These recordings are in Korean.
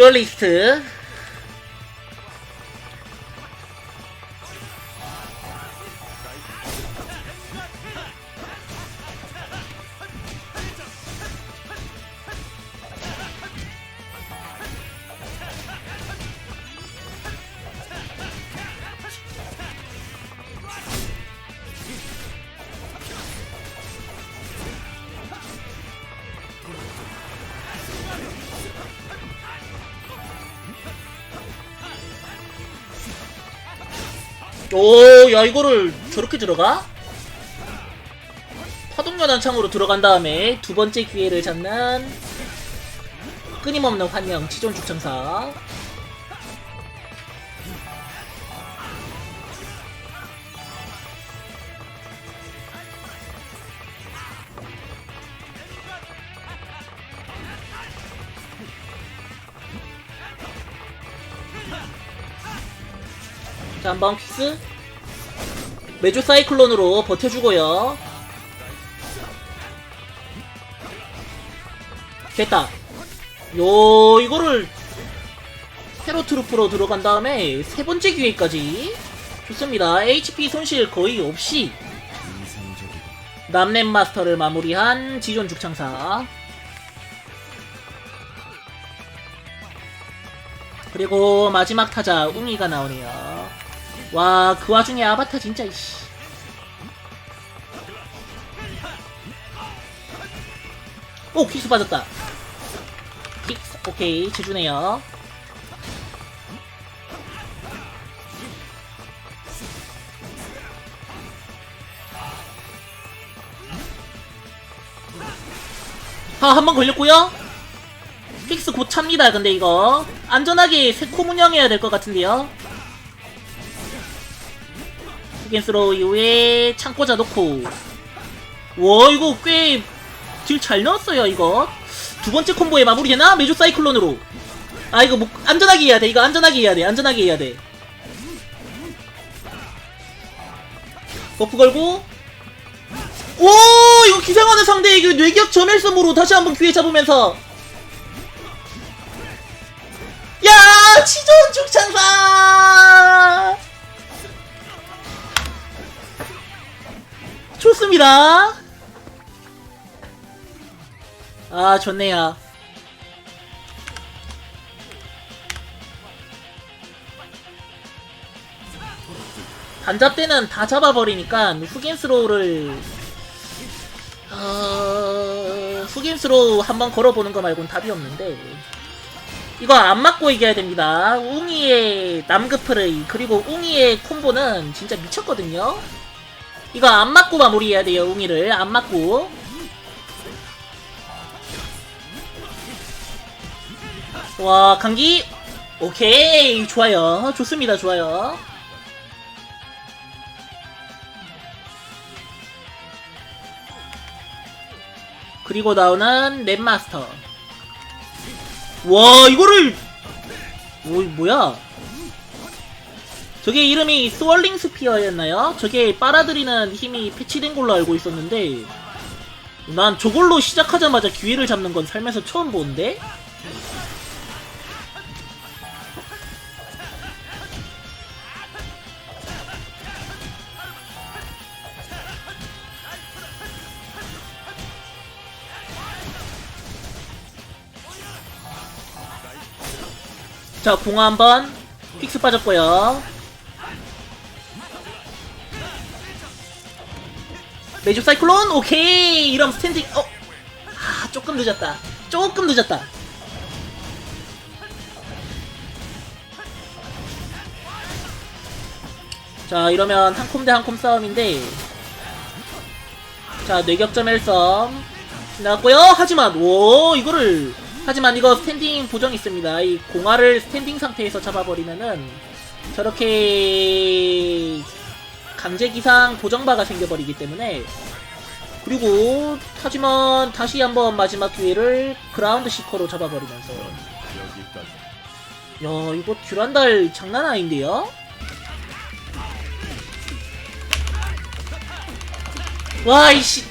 듀얼 오, 야, 이거를 저렇게 들어가? 파동연한 창으로 들어간 다음에 두 번째 기회를 잡는 끊임없는 환영 치존 죽청사. 자, 한번 킥스. 메조 사이클론으로 버텨주고요. 됐다. 요, 이거를 테로 트루프로 들어간 다음에 세 번째 기회까지 좋습니다. HP 손실 거의 없이 남렘 마스터를 마무리한 지존 죽창사. 그리고 마지막 타자 웅이가 나오네요. 와, 그 와중에 아바타 진짜 이씨. 오, 킥스 빠졌다. 킥스, 오케이, 제주네요. 아, 한 번 걸렸고요. 픽스 곧 찹니다. 근데 이거 안전하게 세코 운영해야 될 것 같은데요. 후겐스로 이후에 창고자 놓고. 와 이거 꽤 딜 잘 넣었어요 이거. 두 번째 콤보에 마무리되나? 메조 사이클론으로. 아 이거 뭐 안전하게 해야 돼. 이거 안전하게 해야 돼. 안전하게 해야 돼. 버프 걸고. 오 이거 기상하는 상대 이거 뇌기역 점일섬으로 다시 한번 기회 잡으면서. 야 치존 죽창사 좋습니다 아 좋네요 단잡 때는 다 잡아버리니까 후긴스로우를 어... 후긴스로우 한번 걸어보는 거 말고는 답이 없는데 이거 안 맞고 이겨야 됩니다. 웅이의 남급플레이 그리고 웅이의 콤보는 진짜 미쳤거든요. 이거 안 맞고 마무리해야 돼요. 웅이를 안 맞고. 와 강기 오케이 좋아요. 좋습니다. 좋아요. 그리고 나오는 랩마스터. 와 이거를 오 뭐야 저게 이름이 스월링 스피어였나요? 저게 빨아들이는 힘이 패치된 걸로 알고 있었는데 난 저걸로 시작하자마자 기회를 잡는 건 살면서 처음 보는데? 자, 공화 한번 픽스 빠졌고요. 메이저 사이클론 오케이 이런 스탠딩 어. 아, 조금 늦었다. 조금 늦었다. 자, 이러면 한 콤 대 한 콤 싸움인데 자, 뇌격점 1섬 나왔고요. 하지만 오, 이거를 하지만 이거 스탠딩 보정 있습니다. 이 공화를 스탠딩 상태에서 잡아버리면은 저렇게 강제 기상 보정바가 생겨버리기 때문에. 그리고 하지만 다시 한번 마지막 기회를 그라운드 시커로 잡아버리면서. 야 이거 듀란달 장난 아닌데요? 와 이씨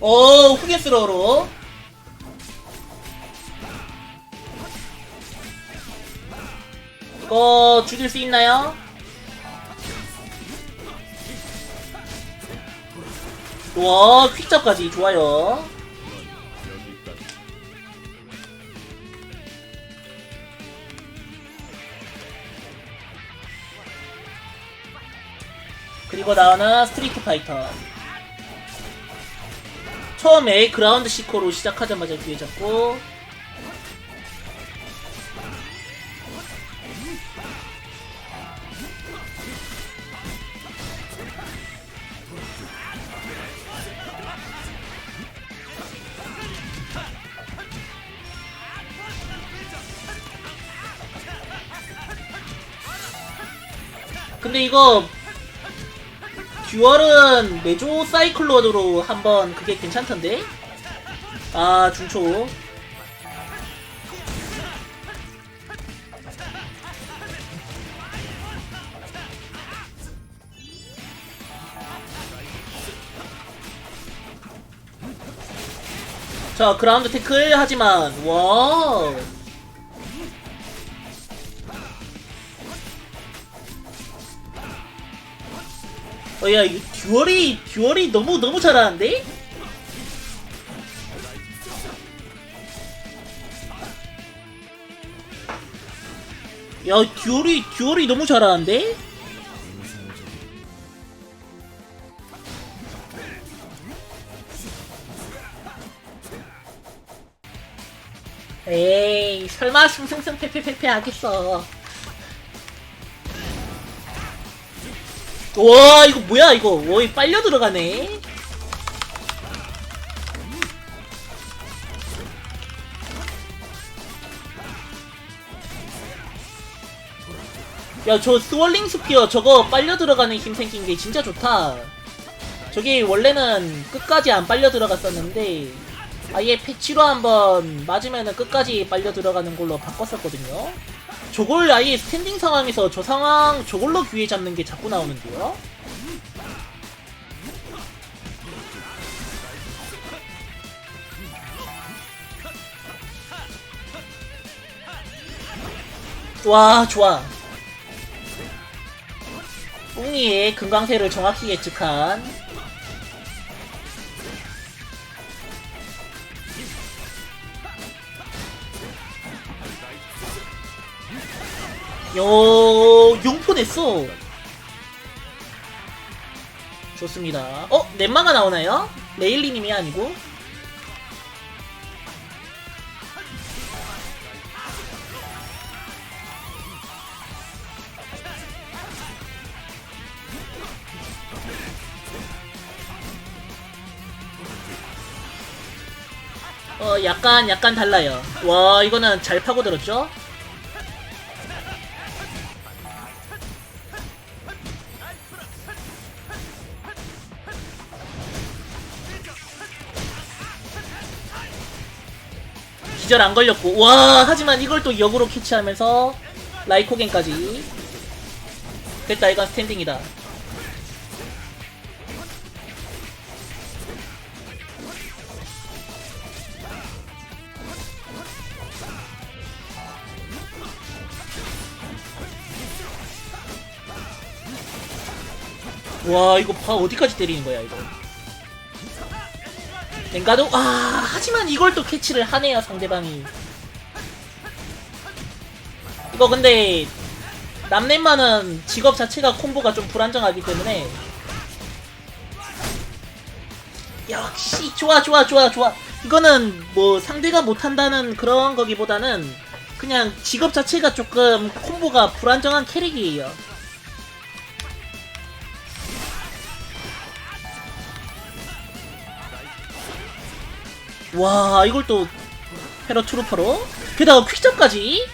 오 후게스러로. 이거 죽일 수 있나요? 와 퀵잡까지. 좋아요. 그리고 나오는 스트리트 파이터 처음에 그라운드 시코로 시작하자마자 기회 잡고. 근데 이거 듀얼은 메조 사이클론으로 한번 그게 괜찮던데? 아 중초 자 그라운드 태클 하지만 와어 야이 듀얼이 듀얼이 너무 너무 잘하는데? 야 듀얼이 듀얼이 너무 잘하는데? 에이 설마 승승승 패패패패 하겠어 와 이거 뭐야 이거? 와이 빨려 들어가네. 야 저 스월링 스피어 저거 빨려 들어가는 힘 생긴 게 진짜 좋다. 저게 원래는 끝까지 안 빨려 들어갔었는데 아예 패치로 한번 맞으면은 끝까지 빨려 들어가는 걸로 바꿨었거든요 저걸 아예 스탠딩 상황에서 저 상황 저걸로 기회 잡는 게 자꾸 나오는데요? 와 좋아. 뿡이의 금강새를 정확히 예측한 요 용포 냈어 좋습니다 어? 넷마가 나오나요? 레일리님이 아니고 어 약간 약간 달라요 와 이거는 잘 파고들었죠? 기절 안 걸렸고. 와 하지만 이걸 또 역으로 캐치하면서 라이코겐까지. 됐다 이건 스탠딩이다. 와 이거 봐 어디까지 때리는 거야 이거 랭가도? 아 하지만 이걸 또 캐치를 하네요 상대방이. 이거 근데 남넷만은 직업 자체가 콤보가 좀 불안정하기 때문에. 역시 좋아 좋아 좋아 좋아. 이거는 뭐 상대가 못한다는 그런 거기보다는 그냥 직업 자체가 조금 콤보가 불안정한 캐릭이에요 와 이걸 또 헤러 트루퍼로? 게다가 퀵점까지?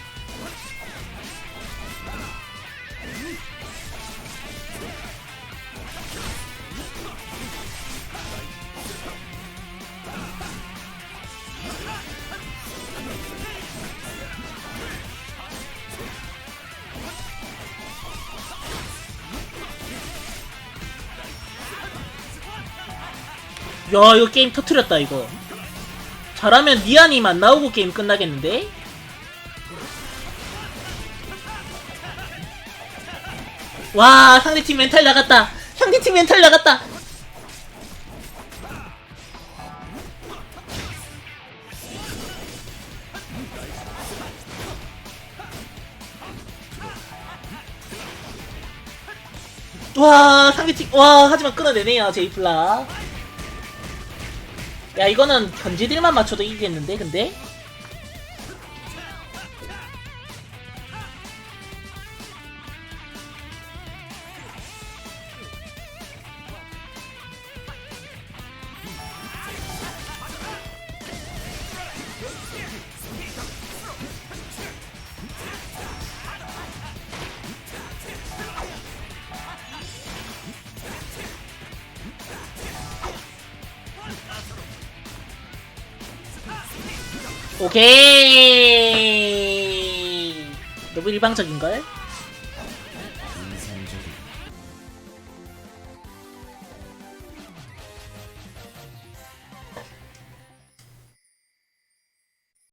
야 이거 게임 터트렸다 이거. 잘하면 니아님 안 나오고 게임 끝나겠는데? 와 상대팀 멘탈 나갔다. 상대팀 멘탈 나갔다. 와 상대팀 와 하지만 끊어내네요 제이플라 야 이거는 견지들만 맞춰도 이기겠는데 근데 오케이 너무 일방적인걸?